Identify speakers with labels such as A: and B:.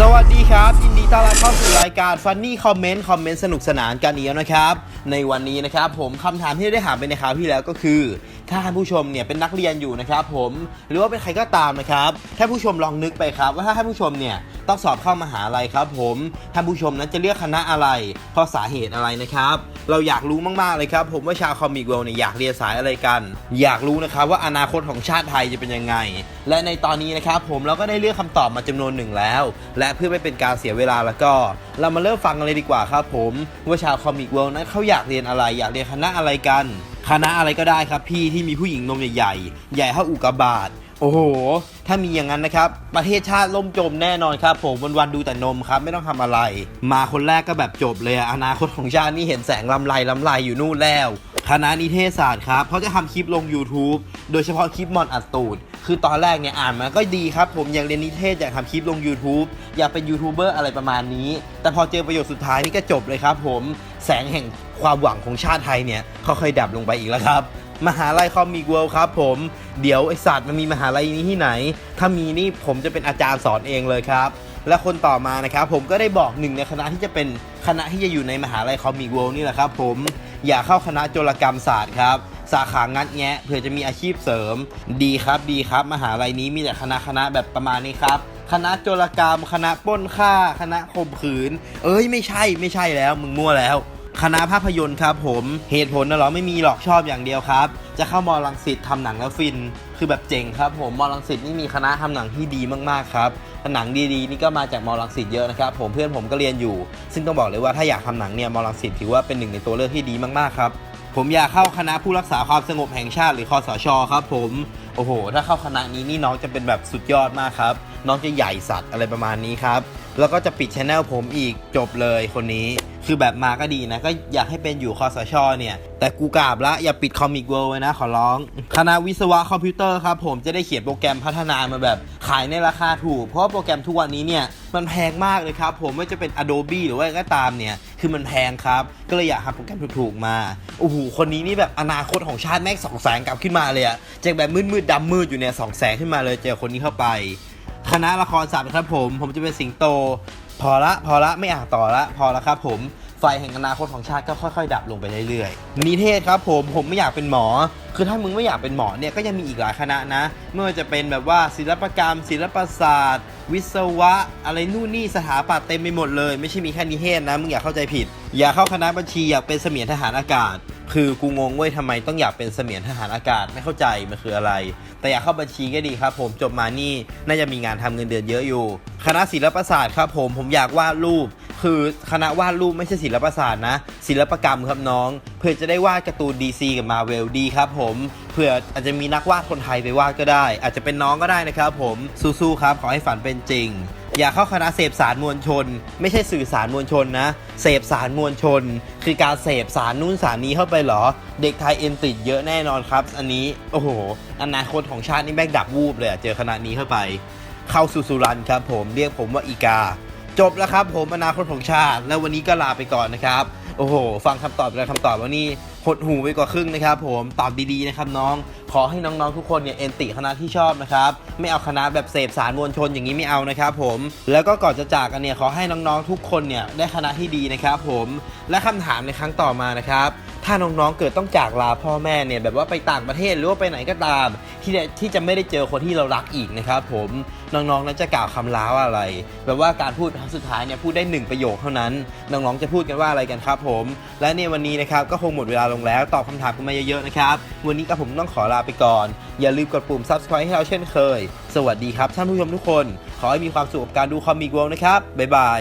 A: สวัสดีครับ ยินดีต้อนรับเข้าสู่รายการ Funny Comment คอมเมนต์สนุกสนานกันอีกแล้วนะครับ ในวันนี้นะครับผมคำถามที่ได้ถามไปในคราวที่แล้วก็คือ ถ้าท่านผู้ชมเนี่ยเป็นนักเรียนอยู่นะครับผมหรือว่าเป็นใครก็ตามนะครับท่านผู้ชมลองนึกไปครับ ว่าถ้าท่านผู้ชมเนี่ยต้องสอบเข้ามหาลัยครับผมท่านผู้ชมนั้นจะเลือกคณะอะไรเพราะสาเหตุอะไรนะครับ เราอยากรู้มากๆเลยครับ ผมว่าชาวคอมิกเวลเนี่ยอยากเรียนสายอะไรกัน อยากรู้นะครับว่าอนาคตของชาติไทยจะเป็นยังไง และในตอนนี้นะครับผมเราก็ได้เลือกคำตอบมาจำนวนหนึ่งแล้ว และเพื่อไม่เป็นการเสียเวลาแล้วก็ เรามาเริ่มฟังกันเลยดีกว่าครับผม ว่าชาวคอมิกเวิลด์นั้นเขาอยากเรียนอะไร อยากเรียนคณะอะไรกัน คณะอะไรก็ได้ครับพี่ที่มีผู้หญิงนมใหญ่ๆใหญ่เท่าอุกกาบาตโอ้โห ถ้ามีอย่างนั้นนะครับ ประเทศชาติล่มจมแน่นอนครับ ผมวันๆดูแต่นมครับ ไม่ต้องทำอะไร มาคนแรกก็แบบจบเลยอะอนาคตของชาตินี่เห็นแสงลำไรลำไรอยู่นู่นแล้ว คณะนิเทศศาสตร์ครับเขาจะทำคลิปลง YouTube โดยเฉพาะคลิปมอนอัดตูด คือตอนแรกเนี่ยอ่านมาก็ดีครับ ผมอยากเรียนนิเทศอยากทำคลิปลง YouTube อยากเป็นยูทูบเบอร์อะไรประมาณนี้ แต่พอเจอประโยคสุดท้ายนี่ก็จบเลยครับผมแสงแห่งความหวังของชาติไทยเนี่ยค่อยๆดับลงไปอีกแล้วครับมหาลัยคอมิกเวิลด์ครับผมเดี๋ยวไอศาสตว์มันมีมหาลัยนี้ที่ไหน ถ้ามีนี่ผมจะเป็นอาจารย์สอนเองเลยครับ และคนต่อมานะครับผมก็ได้บอกหนึ่งในคณะที่จะเป็นคณะที่จะอยู่ในมหาลัยคอมิกเวิลด์นี่แหละครับผมอย่าเข้าคณะโจรกรรมศาสตร์ครับ สาขางัดแงะเผื่อจะมีอาชีพเสริม ดีครับดีครับ มหาลัยนี้มีแต่คณะคณะแบบประมาณนี้ครับคณะโจรกรรม คณะป้นฆ่า คณะข่มขืน เอ้ยไม่ใช่ไม่ใช่แล้ว มึงมั่วแล้ว คณะภาพยนตร์ครับผมเหตุผลนะเหรอไม่มีหรอกชอบอย่างเดียวครับ จะเข้ามอลังสิตทำหนังแล้วฟิน คือแบบเจ๋งครับผมมอลังสิตนี่มีคณะทำหนังที่ดีมากๆครับหนังดีๆนี่ก็มาจากมอลังสิตเยอะนะครับผมเพื่อนผมก็เรียนอยู่ ซึ่งต้องบอกเลยว่าถ้าอยากทำหนังเนี่ยมอลังสิตถือว่าเป็นหนึ่งในตัวเลือกที่ดีมากๆครับ ผมอยากเข้าคณะผู้รักษาความสงบแห่งชาติหรือคอสชครับผม โอ้โห ถ้าเข้าคณะนี้นี่น้องจะเป็นแบบสุดยอดมากครับ น้องจะใหญ่สัตว์อะไรประมาณนี้ครับ แล้วก็จะปิดช anel ผมอีกจบเลยคนนี้ คือแบบมาก็ดีนะ ก็อยากให้เป็นอยู่คอสชเนี่ย แต่กูกราบละอย่าปิดคอมิกเวิลด์ไว้นะ ขอร้อง คณะวิศวะคอมพิวเตอร์ครับผมจะได้เขียนโปรแกรมพัฒนามาแบบขายในราคาถูก เพราะว่าโปรแกรมทุกวันนี้เนี่ยมันแพงมากเลยครับ ผมไม่ว่าจะเป็น Adobe หรือว่าอะไรก็ตามเนี่ย คือมันแพงครับ ก็เลยอยากทำโปรแกรมถูกๆมาโอ้โหคนนี้นี่แบบอนาคตของชาติแม่งสองแสงกลับขึ้นมาเลยอะจากแบบมืดๆดำมืดอยู่เนี่ยสองแสงขึ้นมาเลยเจอคนนี้เข้าไป คณะละครศาสตร์ครับผม ผมจะเป็นสิงโต พอละพอละไม่อ่านต่อละพอละครับผมไฟแห่งอนาคตของชาติก็ค่อยๆ ดับลงไปเรื่อยๆนิเทศครับผมผมไม่อยากเป็นหมอ คือถ้ามึงไม่อยากเป็นหมอเนี่ยก็ยังมีอีกหลายคณะนะไม่ว่าจะเป็นแบบว่าศิลปกรรม ศิลปศาสตร์ วิศวะ อะไรนู่นนี่สถาปัตย์เต็มไปหมดเลย ไม่ใช่มีแค่นิเทศนะมึงอย่าเข้าใจผิด อยากเข้าคณะบัญชีอยากเป็นเสมียนทหารอากาศ คือกูงงเว้ยทำไมต้องอยากเป็นเสมียนทหารอากาศไม่เข้าใจมันคืออะไร แต่อยากเข้าบัญชีก็ดีครับ ผมจบมานี่น่าจะมีงานทำเงินเดือนเยอะอยู่ คณะศิลปศาสตร์ครับผมผมอยากวาดรูป คือคณะวาดรูปไม่ใช่ศิลปศาสตร์นะ ศิลปกรรมครับน้อง เพื่อจะได้วาดการ์ตูน DC กับมาเวลดีครับผมเพื่ออาจจะมีนักวาดคนไทยไปวาดก็ได้ อาจจะเป็นน้องก็ได้นะครับผมสู้ๆครับขอให้ฝันเป็นจริง อย่าเข้าคณะเสพสารมวลชน ไม่ใช่สื่อสารมวลชนนะ เสพสารมวลชน คือการเสพสารนู่นสารนี้เข้าไปเหรอ เด็กไทยเอ็นติดเยอะแน่นอนครับ อันนี้ โอ้โหอนาคตของชาตินี่แม่งดับวูบเลยเจอคณะนี้เข้าไป เข้าสู่สุรันครับ ผมเรียกผมว่าอีกา จบแล้วครับ ผมอนาคตของชาติ แล้ววันนี้ก็ลาไปก่อนนะครับ โอ้โห ฟังคำตอบแล้วคำตอบวันนี้ หดหูไปกว่าครึ่งนะครับผมตอบดีๆนะครับน้อง ขอให้น้องๆทุกคนเนี่ยเอนติคณะที่ชอบนะครับไม่เอาคณะแบบเสพสารมวลชนอย่างนี้ไม่เอานะครับผมแล้วก็ก่อนจะจากกันเนี่ยขอให้น้องๆทุกคนเนี่ยได้คณะที่ดีนะครับผมและคำถามในครั้งต่อมานะครับ ถ้าน้องๆเกิดต้องจากลาพ่อแม่เนี่ยแบบว่าไปต่างประเทศหรือว่าไปไหนก็ตาม ที่จะที่จะไม่ได้เจอคนที่เรารักอีกนะครับผมน้องๆนั้นจะกล่าวคำลาว่าอะไร แบบว่าการพูดครั้งสุดท้ายเนี่ยพูดได้หนึ่งประโยคเท่านั้น น้องๆจะพูดกันว่าอะไรกันครับผม และในวันนี้นะครับก็คงหมดเวลาลงแล้วตอบคำถามกันมาเยอะๆนะครับวันนี้ก็ผมต้องขอลาไปก่อน อย่าลืมกดปุ่ม subscribe ให้เราเช่นเคย สวัสดีครับท่านผู้ชมทุกคน ขอให้มีความสุขกับการดูคอมิกวงนะครับบ๊ายบาย